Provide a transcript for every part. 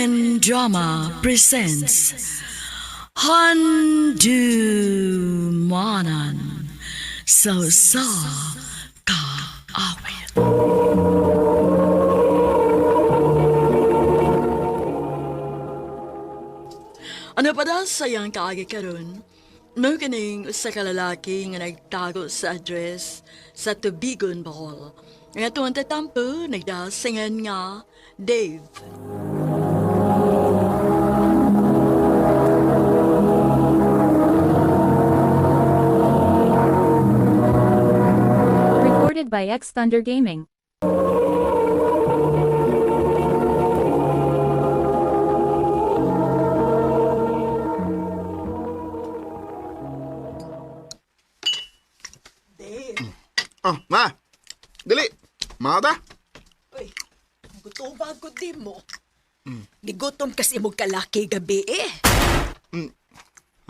Korean Drama presents Handu Manan So Sa Ka Awit. Ano pa daw sayang kaagi karon? Mo kining usa ka lalaki nga nagtago sa address sa Tubigon, Bohol. Nga tuwan tatampo, nagdasingan nga Dave. By X Thunder Gaming. Oh, ma. Dili. Mata. Uy, gutom ba ko di mo? Gigutom kasi mo kalaki gabi eh.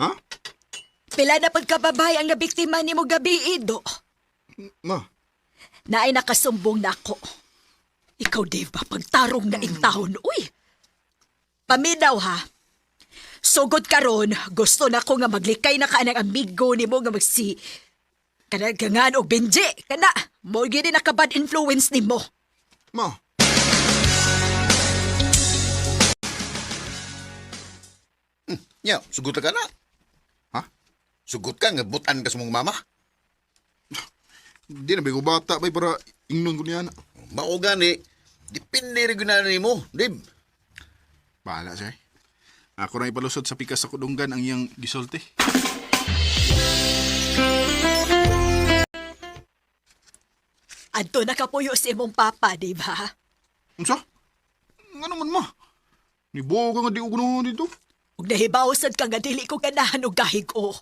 Ha? Pila na pagkababay ang nabiktima ni mo gabi ido. Ma. Naay nakasumbong na ako. Ikaw, Dave, ba pagtarong na intahon, uy. Paminaw ha. Sugod karon, gusto na ko nga maglikay na ka ng amigo ni mo nga magsi... Kanagangan o Benji, kana, mo gini naka bad influence ni mo. Ma. Nya, sugot ka na. Ha? Sugot ka nga butan ka sa mong mama. Di na ba ko bata ba para ingnon ko niya na. Mao gani. Dipindi rin guna mo, Dib. Bahala eh. Ako na ipalusot sa pikas sa kudunggan ang iyang gisulti. Adto nakapuyo si imong papa, di ba? Unsa? Nga naman ma. Nibuo ka nga di ko ganahan dito. Ug nahibawsad ka nga dili ko ganahan og gahig o.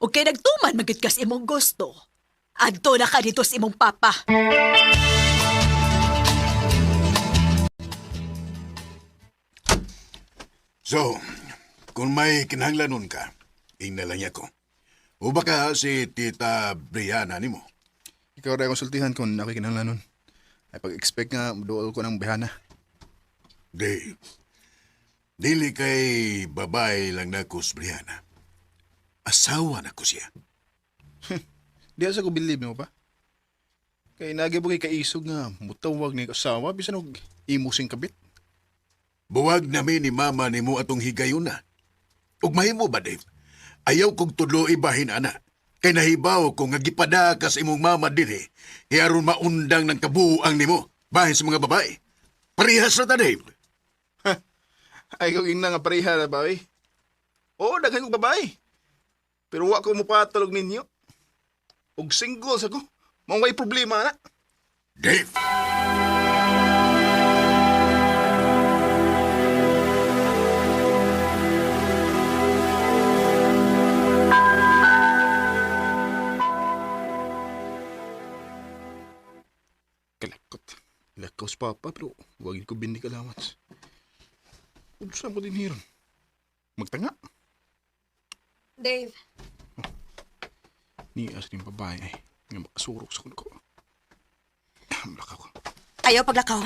Ug kay nagtuman magid ka sa imong gusto. Adto na ka dito sa imong papa. So, kung may kinahanglanon ka, ingnalan niya ko. O baka si Tita Brianna ni mo. Ikaw rin konsultihan kung ako kinahanglan nun. Ay pag-expect nga dool ko ng bihana. Di, dili kay babae lang na ko si Brianna. Asawa na ko siya. Di sa ko believe mo pa. Kay nagi mo kay kaisog nga mutawag ni kasawa bisan og imo sing kabit. Buwag namin ni mama ni mo atong higayon na. Ug mahimo ba, Dave? Ayaw kong tulo ibahin, ana. Kay nahibaw ko nga gipada ka sa imong mama diri, aron maundang ng kabuuang nimo bahin sa mga babae. Parehas na ta, Dave. Ay kung ina nga pareha na ba eh. Oo, daghan kong babae. Pero wa ko mo patulog ninyo. Og single sa ko. Mao may problema na. Dave! Kalakot. Lakaw sa papa pero wag ko bindi kalawat. Unsa mo din hiron? Magtanga. Dave. Ni as din babae ay nga makasurok sa ko. Lakaw ko. Ayaw paglakaw.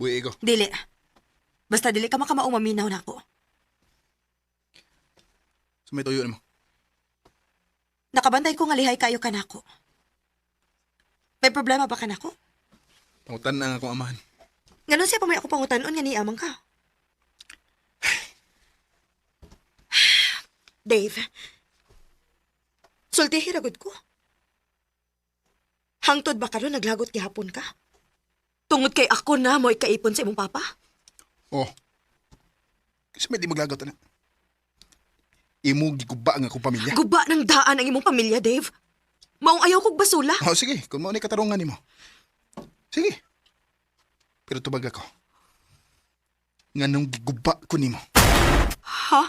Uy, ego. Dili. Basta dili ka makamaong maminaw na ako. Sa may tuyo mo. Nakabantay ko nga lihay kayo ka nako. May problema ba ka nako? Pangutan na nga akong amahan. Ganon siya pa may ako pangutanon nga ni amang ka. Dave. Sulti hiragod ko. Hangtod ba karon naglagot gihapon ka? Tungod kay ako na mo ikaipon sa imong papa? Oh. Kasi may di maglagot na. Imo giguba ang akong pamilya. Guba ng daan ang imong pamilya, Dave. Maong ayaw kog basula. Oh, sige, kung mo ni katarungan nimo. Sige. Pero tubag ako. Nganong giguba ko nimo. Ha?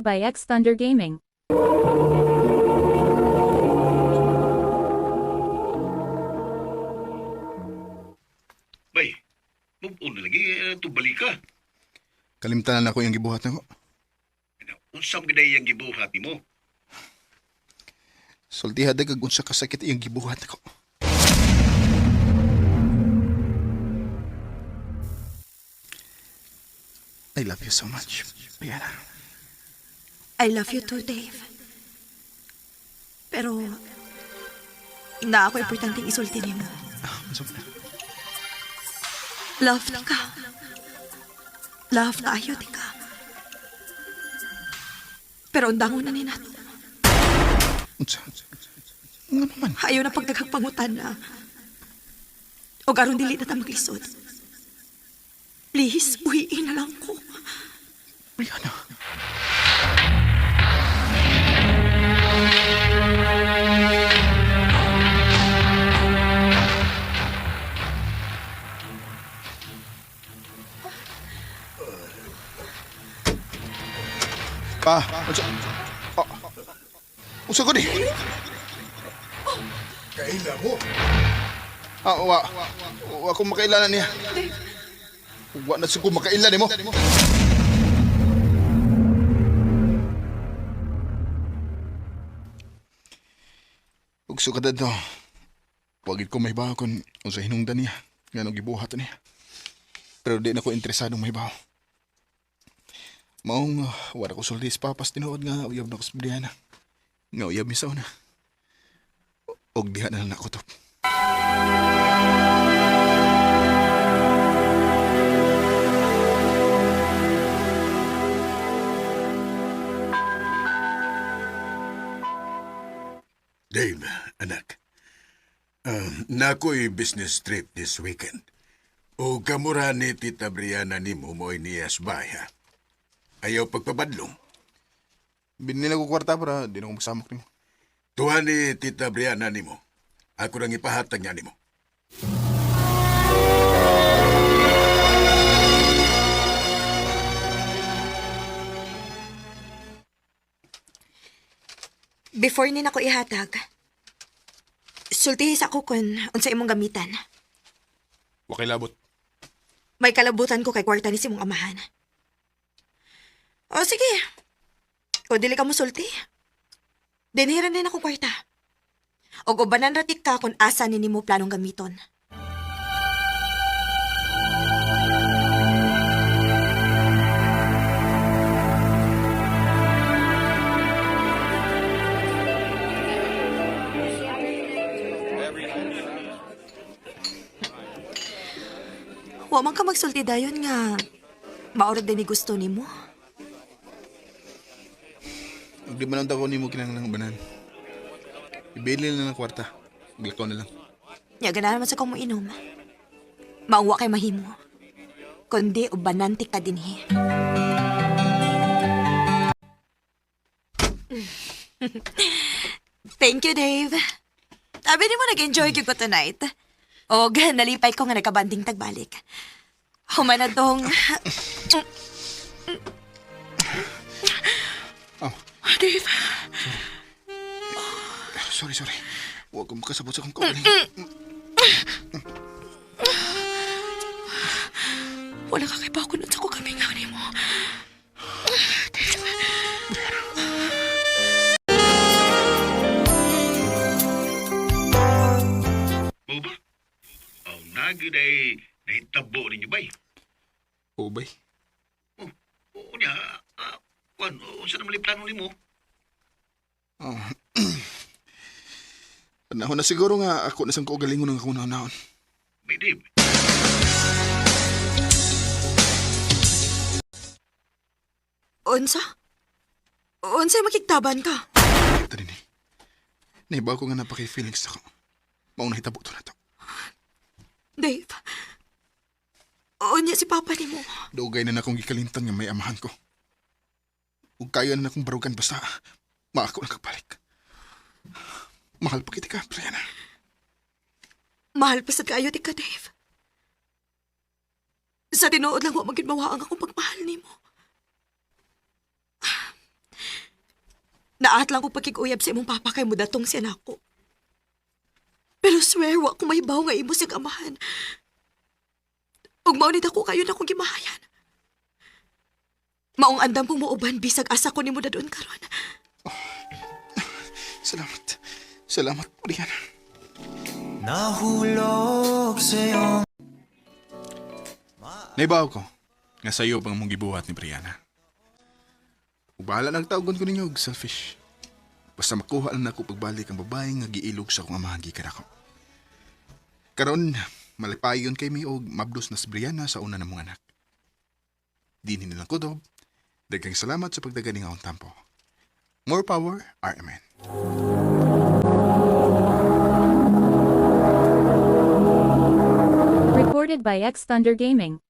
Recorded by X Thunder Gaming. Bay, mag-una lagi, uh, tubali ka. Kalimtanan ako yung gibuhat nako. Unsam gid ang gibuhat nimo? Sultiha day kag unsa kasakit iyang gibuhat nako. I love you so much, Brianna. I love you too, Dave. Pero, na ako importanteng isulti man? Love na ka. Love na ayaw di ka. Pero undangon na ni nato. Unsa? Nga naman. Ayaw na pagdagagpangutan na. O garon dili na ta maglisod. Please, uhiin na lang ko. Kaila mo. Ah, wa. Wa ko makailanan niya. Wa na siguro makailan mo. Ug sukad to. Wagid ko may bawo kon unsa hinungdan niya. Ngano gibuhat niya. Pero di na ko interesadong may bawo. Maong uh, wala ko sulti papas tinuod nga uyab na ko sa. Nga uyab misaw na. Og diha na lang ako to. Dave, anak. Um, nako'y business trip this weekend. O kamura ni Tita Brianna ni mo mo'y niyas baya. Ayaw pagpabadlong. Binili ko kwarta para di na ko magsamok nimo. Tuwa ni Tita Brianna ni mo. Ako nang ipahatag niya ni mo. Before ni nako ihatag, sultihi sa ako kun unsa imong gamitan. Wakay labot. May kalabutan ko kay kwarta ni si mong amahan. O sige. O dili ka mo sulti. Dinihiran din ako kwarta. O ubanan ratik ka kung asa ni mo planong gamiton. Wa man ka magsulti dayon nga maorag din ni gusto nimo. Ug di man ang tako nimo kinahanglan banan. Ibili na ng kwarta. Glakaw na lang. Nya ganahan man sa kong inom. Mauwa kay mahimo. Kundi ubananti ka dinhi. Thank you, Dave. Sabi ni mo nag-enjoy ko tonight. O, nalipay ko nga nagkabanding tagbalik. Humana tong... Oh, Dave, sorry, sorry. Huwag ko makasabot sa kong kaugaling. wala ka kay Paco nun sa ko kami nga ni mo. O ba? Oh, nagi day nahitabo ninyo bay. Oo, bay. Oo niya. Kwan, unsa naman yung plano nimo? Oh. Panahon na siguro nga ako na sang kaugalingon ng akong naon May Dave. Unsa? Unsa'y makiktaban ka? Ito din eh. Nahibaw ko nga napaki-feelings ako. Maong nahitabo to na to. Dave, unya si Papa ni mo. Dugay na na akong gikalimtan nga may amahan ko. Ug kaya na akong barugan basta maako na kagbalik. Mahal pa kita ka, Brianna. Mahal pa sa kayo di ka, Dave. Sa tinuod lang ko maginawa ang akong pagmahal ni mo. Naat lang ko pagkikuyab sa imong papa kay mudatong siya nako. Pero swear, wa ko may baw nga imo siyang amahan. Ug maunit ako kayo na akong gimahayan. Maong andam po mo uban bisag asa ko ni mo dadon karon. Salamat. Salamat, Brianna. Nahulog sa'yo Naibaw ko, nga sa'yo pang mong gibuhat ni Brianna. Ug bahala nang tawgon ko ninyo selfish. Basta makuha lang ako pagbalik ang babae nga giilog sa akong amahan gikan ako. Karon, malipayon kay mi og mabdos na si Brianna sa una namong anak. Di nilang kudob. Daghang salamat sa pagdagani nga akong tampo. More power, RMN. Recorded by X Thunder Gaming.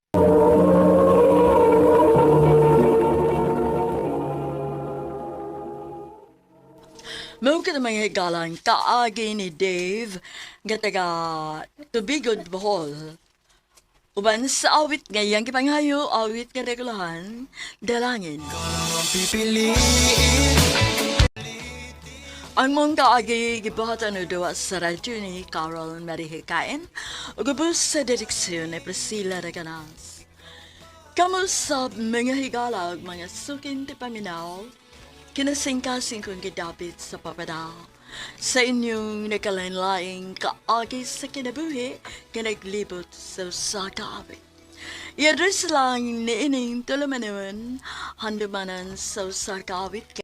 Mo ka naman higalan kaagi ni Dave nga taga Tubigod, Bohol. Uban sa awit ngayang kipanghayo, awit nga regulahan, dalangin. Ang mong kaagi gibuhatan no duwa sa radyo ni Carol Marihikain, o gabos sa dediksyon ni Priscilla Reganas. Kamu sa mga higala ug mga sukin ti paminaw, kinasingkasing kong gidapit sa papada. Sa inyong nakalain-laing kaagi sa kinabuhi, kanaglibot sa usakabit. Yadres lang niining tulamanun, handumanan sa usakabit